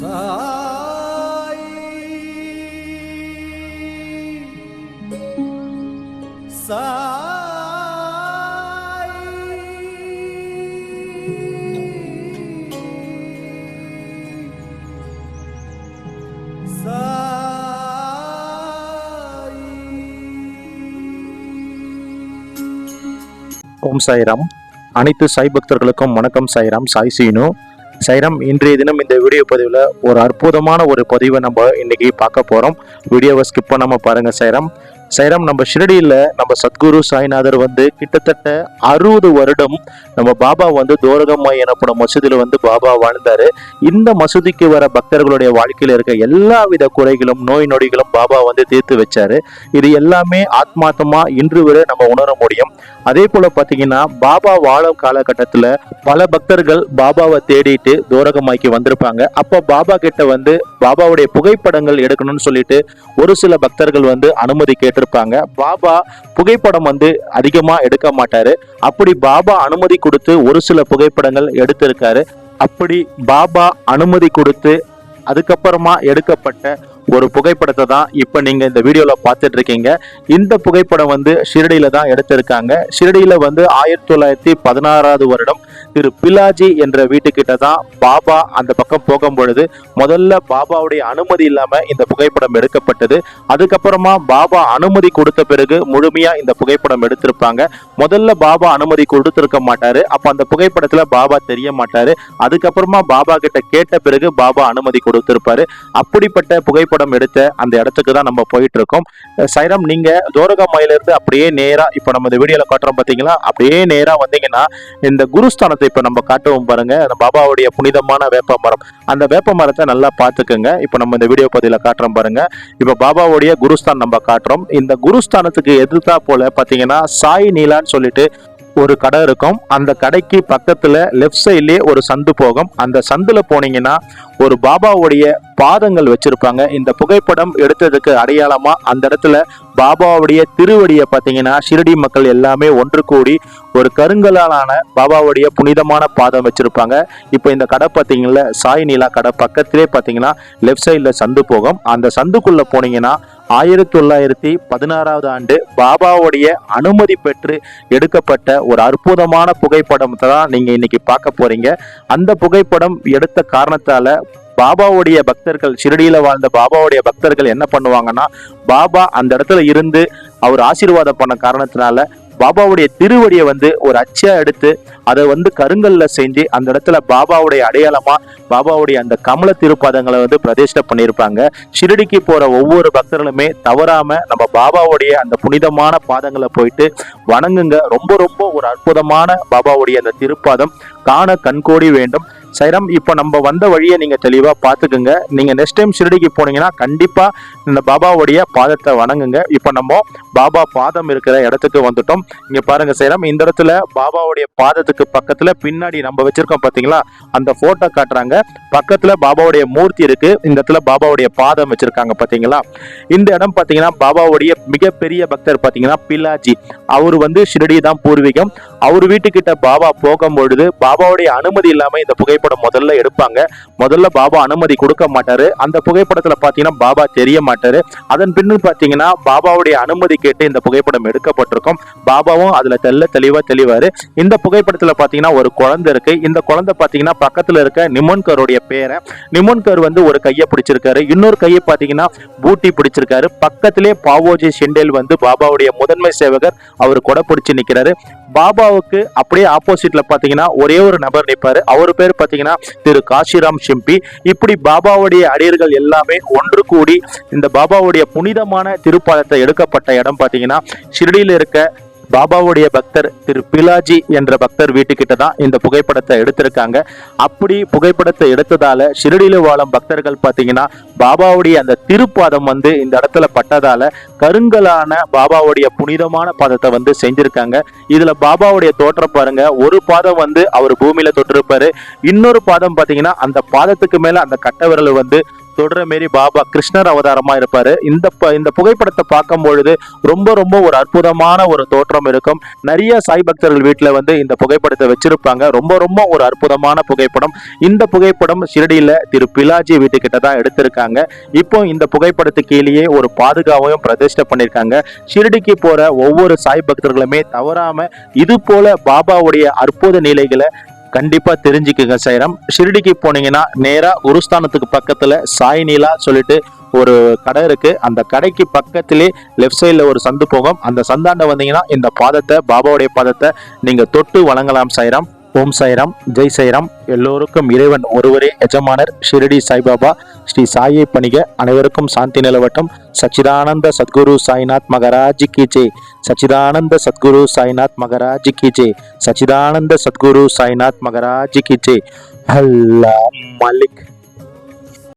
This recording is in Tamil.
ஓம் சாய்ராம். அனைத்து சாய் பக்தர்களுக்கும் வணக்கம் சாய்ராம். சாய் சீனு. சைரம் இன்றைய தினம் இந்த வீடியோ பதிவில் ஒரு அற்புதமான ஒரு பதிவை நம்ம இன்றைக்கி பார்க்க போகிறோம் வீடியோவை ஸ்கிப் பண்ணாமல் பாருங்கள் சைரம். சைராம் நம்ம ஷிரடியில் நம்ம சத்குரு சாய்நாதர் வந்து கிட்டத்தட்ட அறுபது வருடம் நம்ம பாபா வந்து தோரகம்மா எனப்படும் மசூதியில் வந்து பாபா வாழ்ந்தார். இந்த மசூதிக்கு வர பக்தர்களுடைய வாழ்க்கையில் இருக்க எல்லா வித குறைகளும் நோய் நொடிகளும் பாபா வந்து தீர்த்து வச்சார். இது எல்லாமே ஆத்மார்த்தமா இன்று வரை நம்ம உணர முடியும். அதே போல் பார்த்தீங்கன்னா பாபா வாழும் காலகட்டத்தில் பல பக்தர்கள் பாபாவை தேடிட்டு தூரகமாய்க்கு வந்திருப்பாங்க. அப்போ பாபா கிட்ட வந்து பாபாவுடைய புகைப்படங்கள் எடுக்கணும்னு சொல்லிட்டு ஒரு சில பக்தர்கள் வந்து அனுமதி கேட்டு கேட்டிருப்பாங்க பாபா புகைப்படம் வந்து அதிகமாக எடுக்க மாட்டாரு. அப்படி பாபா அனுமதி கொடுத்து ஒரு சில புகைப்படங்கள் எடுத்திருக்காரு. அப்படி பாபா அனுமதி கொடுத்து அதுக்கப்புறமா எடுக்கப்பட்ட ஒரு புகைப்படத்தை தான் இப்போ நீங்கள் இந்த வீடியோவில் பார்த்துட்டு இருக்கீங்க இந்த புகைப்படம் வந்து ஷிரடியில் தான் எடுத்திருக்காங்க. ஷிரடியில் வந்து ஆயிரத்தி தொள்ளாயிரத்தி பதினாறாவது வருடம் திரு பிலாஜி என்ற வீட்டுக்கிட்ட தான் பாபா அந்த பக்கம் போகும் பொழுது முதல்ல பாபாவுடைய அனுமதி இல்லாமல் இந்த புகைப்படம் எடுக்கப்பட்டது. அதுக்கப்புறமா பாபா அனுமதி கொடுத்த பிறகு முழுமையாக இந்த புகைப்படம் எடுத்திருப்பாங்க. முதல்ல பாபா அனுமதி கொடுத்துருக்க மாட்டார். அப்போ அந்த புகைப்படத்தில் பாபா தெரிய மாட்டார். அதுக்கப்புறமா பாபா கிட்ட கேட்ட பிறகு பாபா அனுமதி கொடுத்திருப்பாரு. அப்படிப்பட்ட புகைப்படம் எடுத்த அந்த இடத்துக்கு தான் நம்ம போயிட்டு இருக்கோம் சைரம் நீங்க தோரகமாயில இருந்து அப்படியே நேரா இப்ப நம்ம இந்த வீடியோல காட்டுறோம் பாத்தீங்களா? அப்படியே நேரா வந்தீங்கன்னா இந்த குருஸ்தானத்தை இப்ப நம்ம காட்டுவோம் பாருங்க. பாபாவுடைய புனிதமான வேப்ப மரம். அந்த வேப்ப மரத்தை நல்லா பார்த்துக்குங்க. இப்ப நம்ம இந்த வீடியோ பகுதியில காட்டுறோம் பாருங்க. இப்ப பாபாவுடைய குருஸ்தான் நம்ம காட்டுறோம். இந்த குருஸ்தானத்துக்கு எதிர்த்தா போல பாத்தீங்கன்னா சாய் நீலான்னு சொல்லிட்டு ஒரு கடை இருக்கும். அந்த கடைக்கு பக்கத்துல லெஃப்ட் சைட்லயே ஒரு சந்து போகும். அந்த சந்துல போனீங்கன்னா ஒரு பாபாவுடைய பாதங்கள் வச்சிருப்பாங்க. இந்த புகைப்படம் எடுத்ததுக்கு அடையாளமா அந்த இடத்துல பாபாவுடைய திருவடியை பார்த்தீங்கன்னா ஷிரடி மக்கள் எல்லாமே ஒன்று கூடி ஒரு கருங்கலாலான பாபாவுடைய புனிதமான பாதம் வச்சிருப்பாங்க. இப்போ இந்த கடை பார்த்தீங்கல்ல சாய் நீலா கடை பக்கத்திலே பார்த்தீங்கன்னா லெஃப்ட் சைடில் சந்து போகும். அந்த சந்துக்குள்ள போனீங்கன்னா ஆயிரத்தி தொள்ளாயிரத்தி பதினாறாவது ஆண்டு பாபாவுடைய அனுமதி பெற்று எடுக்கப்பட்ட ஒரு அற்புதமான புகைப்படத்தை தான் நீங்கள் இன்னைக்கு பார்க்க போறீங்க. அந்த புகைப்படம் எடுத்த காரணத்தால பாபாவுடைய பக்தர்கள் ஷிரடியில வாழ்ந்த பாபாவுடைய பக்தர்கள் என்ன பண்ணுவாங்கன்னா பாபா அந்த இடத்துல இருந்து அவர் ஆசீர்வாதம் பண்ண காரணத்தினால பாபாவுடைய திருவடியை வந்து ஒரு அச்சா எடுத்து அதை வந்து கருங்கல்ல செஞ்சு அந்த இடத்துல பாபாவுடைய அடையாளமா பாபாவுடைய அந்த கமல திருப்பாதங்களை வந்து பிரதிஷ்ட பண்ணியிருப்பாங்க. ஷிரடிக்கு போற ஒவ்வொரு பக்தர்களுமே தவறாம நம்ம பாபாவுடைய அந்த புனிதமான பாதங்களை போயிட்டு வணங்குங்க. ரொம்ப ரொம்ப ஒரு அற்புதமான பாபாவுடைய அந்த திருப்பாதம். காண கண்கோடி வேண்டும். சைரம் இப்போ நம்ம வந்த வழியை நீங்க தெளிவா பார்த்துக்குங்க. நீங்க நெக்ஸ்ட் டைம் ஷிரடிக்கு போனீங்கன்னா கண்டிப்பா இந்த பாபாவுடைய பாதத்தை வணங்குங்க. இப்போ நம்ம பாபா பாதம் இருக்கிற இடத்துக்கு வந்துட்டோம். இங்கே பாருங்க சைரம் இந்த இடத்துல பாபாவுடைய பாதத்துக்கு பக்கத்துல பின்னாடி நம்ம வச்சிருக்கோம் பாத்தீங்களா அந்த ஃபோட்டோ காட்டுறாங்க. பக்கத்துல பாபாவுடைய மூர்த்தி இருக்கு. இந்த இடத்துல பாபாவுடைய பாதம் வச்சிருக்காங்க பாத்தீங்களா இந்த இடம் பாத்தீங்கன்னா பாபாவுடைய மிகப்பெரிய பக்தர் பாத்தீங்கன்னா பிலாஜி. அவர் வந்து ஷிரடி தான் பூர்வீகம். அவர் வீட்டுக்கிட்ட பாபா போகும்பொழுது பாபா பாபாவுடைய அனுமதி இல்லாம இந்த புகைப்படம் முதல்ல எடுப்பாங்க. முதல்ல பாபா அனுமதி கொடுக்க மாட்டாரு. அந்த புகைப்படத்துல பாத்தீங்கன்னா பாபா தெரிய மாட்டாரு. அதன் பின்னு பாத்தீங்கன்னா பாபாவுடைய அனுமதி கேட்டு இந்த புகைப்படம் எடுக்கப்பட்டிருக்கும். பாபாவும் அதுல தெல்ல தெளிவா தெளிவாரு. இந்த புகைப்படத்துல பாத்தீங்கன்னா ஒரு குழந்தை இருக்கு. இந்த குழந்தை பாத்தீங்கன்னா பக்கத்துல இருக்க நிமோன்கருடைய பேரை. நிமோன்கர் வந்து ஒரு கையை பிடிச்சிருக்காரு. இன்னொரு கையை பாத்தீங்கன்னா பூட்டி பிடிச்சிருக்காரு. பக்கத்திலே பாவோஜி ஷெண்டேல் வந்து பாபாவுடைய முதன்மை சேவகர். அவர் கொடை பிடிச்சு நிக்கிறாரு. பாபாவுக்கு அப்படியே ஆப்போசிட்ல பாத்தீங்கன்னா ஒரே ஒரு நபர் நிற்பாரு. அவர் பேர் பாத்தீங்கன்னா திரு காசிராம் சிம்பி. இப்படி பாபாவுடைய அடியர்கள் எல்லாமே ஒன்று கூடி இந்த பாபாவுடைய புனிதமான திருப்பாதத்தை எடுக்கப்பட்ட இடம் பாத்தீங்கன்னா ஷிரடியில் இருக்க பாபாவுடைய பக்தர் திரு பிலாஜி என்ற பக்தர் வீட்டுக்கிட்ட தான் இந்த புகைப்படத்தை எடுத்திருக்காங்க. அப்படி புகைப்படத்தை எடுத்ததால ஷிரடியில வாழும் பக்தர்கள் பார்த்தீங்கன்னா பாபாவுடைய அந்த திருப்பாதம் வந்து இந்த இடத்துல பட்டதால கருங்கலான பாபாவுடைய புனிதமான பாதத்தை வந்து செஞ்சிருக்காங்க. இதுல பாபாவுடைய தோற்றம் பாருங்க. ஒரு பாதம் வந்து அவர் பூமியில தொட்டிருப்பாரு. இன்னொரு பாதம் பார்த்தீங்கன்னா அந்த பாதத்துக்கு மேல அந்த கட்ட விரல் வந்து தொடுற மாரி பாபா கிருஷ்ணர் அவதாரமா இருப்பாரு. இந்த ப- இந்த புகைப்படத்தை பார்க்கும் பொழுது ரொம்ப ரொம்ப ஒரு அற்புதமான ஒரு தோற்றம் இருக்கும். நிறைய சாய் பக்தர்கள் வீட்டில் வந்து இந்த புகைப்படத்தை வச்சிருப்பாங்க. ரொம்ப ரொம்ப ஒரு அற்புதமான புகைப்படம். இந்த புகைப்படம் ஷிரடியில திரு பிலாஜி வீட்டுக்கிட்ட தான் எடுத்திருக்காங்க. இப்போ இந்த புகைப்படத்துக்கு கீழேயே ஒரு பாதுகாவையும் பிரதிஷ்டை பண்ணியிருக்காங்க ஷிரடிக்கு போற ஒவ்வொரு சாய் பக்தர்களுமே தவறாம இது போல பாபாவுடைய அற்புத நிலைகளை கண்டிப்பா தெரிஞ்சுக்குங்க சைரம். ஷிரடிக்கு போனீங்கன்னா நேரா உருஸ்தானத்துக்கு பக்கத்துல சாய்நீலா சொல்லிட்டு ஒரு கடை இருக்கு. அந்த கடைக்கு பக்கத்திலே லெஃப்ட் சைடில் ஒரு சந்து போகும். அந்த சந்தாண்ட வந்தீங்கன்னா இந்த பாதத்தை பாபாவுடைய பாதத்தை நீங்க தொட்டு வழங்கலாம் சைரம். ஓம் சாய்ராம் ஜெய் சாய்ராம். எல்லோருக்கும் இறைவன் ஒருவரே எஜமானர் ஷிரடி சாய்பாபா ஸ்ரீ சாயை பணிக. அனைவருக்கும் சாந்தி நிலவட்டம். சச்சிதானந்த சத்குரு சாய்நாத் மகராஜ் கி ஜெய். சச்சிதானந்த சத்குரு சாய்நாத் மகராஜ் கி ஜெய். சச்சிதானந்த சத்குரு சாய்நாத் மகராஜ் கி ஜெய். அல்லா மலிக்.